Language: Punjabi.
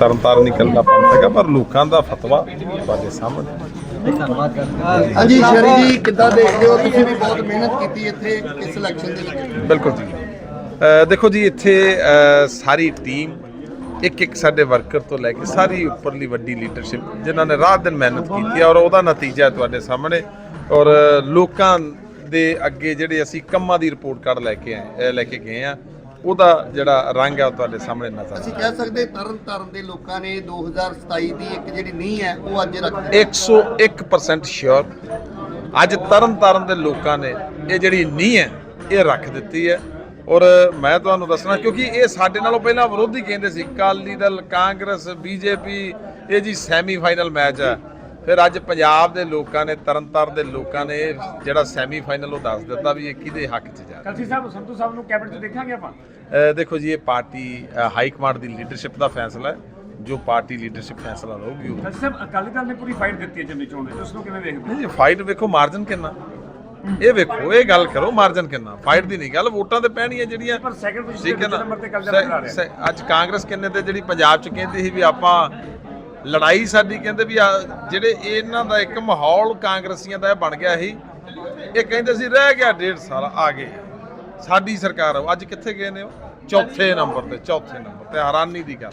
ਤਰਨਤਾਰਨ ਨਿਕਲਣਾ ਪੰਥ ਹੈਗਾ ਪਰ ਲੋਕਾਂ ਦਾ ਫਤਵਾ ਤੁਹਾਡੇ ਸਾਹਮਣੇ। ਹਾਂਜੀ ਸ਼ਰੀ ਜੀ ਕਿੱਦਾਂ ਦੇਖਦੇ ਹੋ? ਤੁਸੀਂ ਵੀ ਬਹੁਤ ਮਿਹਨਤ ਕੀਤੀ ਇੱਥੇ ਇਸ ਇਲੈਕਸ਼ਨ ਦੇ ਵਿੱਚ ਬਿਲਕੁਲ ਜੀ। ਅ, ਦੇਖੋ ਜੀ ਇੱਥੇ ਅ, ਸਾਰੀ ਟੀਮ ਇੱਕ ਇੱਕ ਸਾਡੇ ਵਰਕਰ ਤੋਂ ਲੈ ਕੇ ਸਾਰੀ ਉੱਪਰਲੀ ਵੱਡੀ ਲੀਡਰਸ਼ਿਪ ਜਿਨ੍ਹਾਂ ਨੇ ਰਾਤ ਦਿਨ ਮਿਹਨਤ ਕੀਤੀ ਹੈ ਔਰ ਉਹਦਾ ਨਤੀਜਾ ਹੈ ਤੁਹਾਡੇ ਸਾਹਮਣੇ। ਔਰ ਲੋਕਾਂ ਦੇ ਅੱਗੇ ਜਿਹੜੇ ਅਸੀਂ ਕੰਮਾਂ ਦੀ ਰਿਪੋਰਟ ਕਾਰਡ ਲੈ ਕੇ ਆਏ ਅ, ਲੈ ਕੇ ਗਏ ਆ। ਉਹਦਾ ਜਿਹੜਾ ਰੰਗ ਹੈ ਉਹ ਤੁਹਾਡੇ ਸਾਹਮਣੇ ਨਜ਼ਰ ਅਸੀਂ ਕਹਿ ਸਕਦੇ ਤਰਨ ਤਾਰਨ ਦੇ ਲੋਕਾਂ ਨੇ 2027 ਦੀ ਇੱਕ ਜਿਹੜੀ ਨੀਂਹ ਹੈ ਉਹ ਅੱਜ ਰੱਖੀ 101% ਸ਼ੋਰ ਅੱਜ ਤਰਨ ਤਾਰਨ ਦੇ ਲੋਕਾਂ ਨੇ ਇਹ ਜਿਹੜੀ ਨੀਂਹ ਹੈ ਇਹ ਰੱਖ ਦਿੱਤੀ ਹੈ। ਔਰ ਮੈਂ ਤੁਹਾਨੂੰ ਦੱਸਣਾ ਕਿਉਂਕਿ ਇਹ ਸਾਡੇ ਨਾਲੋਂ ਪਹਿਲਾਂ ਵਿਰੋਧੀ ਕਹਿੰਦੇ ਸੀ। ਅਕਾਲੀ ਦਲ ਕਾਂਗਰਸ ਬੀਜੇਪੀ ਇਹ ਜੀ ਸੈਮੀ ਫਾਈਨਲ ਮੈਚ ਹੈ ਫਿਰ ਅੱਜ ਪੰਜਾਬ ਦੇ ਲੋਕਾਂ ਨੇ ਤਰਨਤਾਰਨ ਦੇ ਲੋਕਾਂ ਨੇ ਜਿਹੜਾ ਸੈਮੀ ਫਾਈਨਲ ਉਹ ਦੱਸ ਦਿੱਤਾ ਵੀ ਇਹ ਕਿਹਦੇ ਹੱਕ 'ਚ ਜਾ ਰਿਹਾ। ਕਲਸੀ ਸਾਹਿਬ ਸੰਧੂ ਸਾਹਿਬ ਨੂੰ ਕੈਬਨਿਟ 'ਚ ਦੇਖਾਂਗੇ ਆਪਾਂ? ਦੇਖੋ ਜੀ ਇਹ ਪਾਰਟੀ ਹਾਈ ਕਮਾਂਡ ਦੀ ਲੀਡਰਸ਼ਿਪ ਦਾ ਫੈਸਲਾ ਹੈ। ਜੋ ਪਾਰਟੀ ਲੀਡਰਸ਼ਿਪ ਫੈਸਲਾ ਲਊਗੀ ਉਹ। ਸਾਹਿਬ ਅਕਾਲੀ ਦਲ ਨੇ ਪੂਰੀ ਫਾਈਟ ਦਿੱਤੀ ਹੈ ਜੰਮੀ ਚੋਣ ਦੇ ਉਸ ਨੂੰ ਕਿਵੇਂ ਵੇਖਦੇ ਨਹੀਂ ਜੀ ਫਾਈਟ ਵੇਖੋ ਮਾਰਜਨ ਕਿੰਨਾ? ਇਹ ਵੇਖੋ ਇਹ ਗੱਲ ਕਰੋ ਮਾਰਜਨ ਕਿੰਨਾ? ਫਾਈਟ ਦੀ ਨਹੀਂ ਗੱਲ ਵੋਟਾਂ ਤੇ ਪੈਣੀਆਂ ਜਿਹੜੀਆਂ। ਪਰ ਠੀਕ ਹੈ ਤੇ ਤੇ ਕਬਜ਼ਾ ਬਣਾ ਰਿਹਾ। ਅੱਜ ਕਾਂਗਰਸ ਕਹਿੰਦੇ ਤੇ ਜਿਹੜੀ ਪੰਜਾਬ ਚ ਕਹਿੰਦੀ ਸੀ ਵੀ ਆਪਾਂ ਲੜਾਈ ਸਾਡੀ ਕਹਿੰਦੇ ਵੀ ਆ ਜਿਹੜੇ ਇਹਨਾਂ ਦਾ ਇੱਕ ਮਾਹੌਲ ਕਾਂਗਰਸੀਆਂ ਦਾ ਇਹ ਬਣ ਗਿਆ ਸੀ, ਇਹ ਕਹਿੰਦੇ ਸੀ ਰਹਿ ਗਿਆ ਡੇਢ ਸਾਲ ਆ ਗਏ ਸਾਡੀ ਸਰਕਾਰ ਆਊ। ਅੱਜ ਕਿੱਥੇ ਗਏ ਨੇ ਉਹ ਚੌਥੇ ਨੰਬਰ ਤੇ, ਚੌਥੇ ਨੰਬਰ ਤੇ, ਹੈਰਾਨੀ ਦੀ ਗੱਲ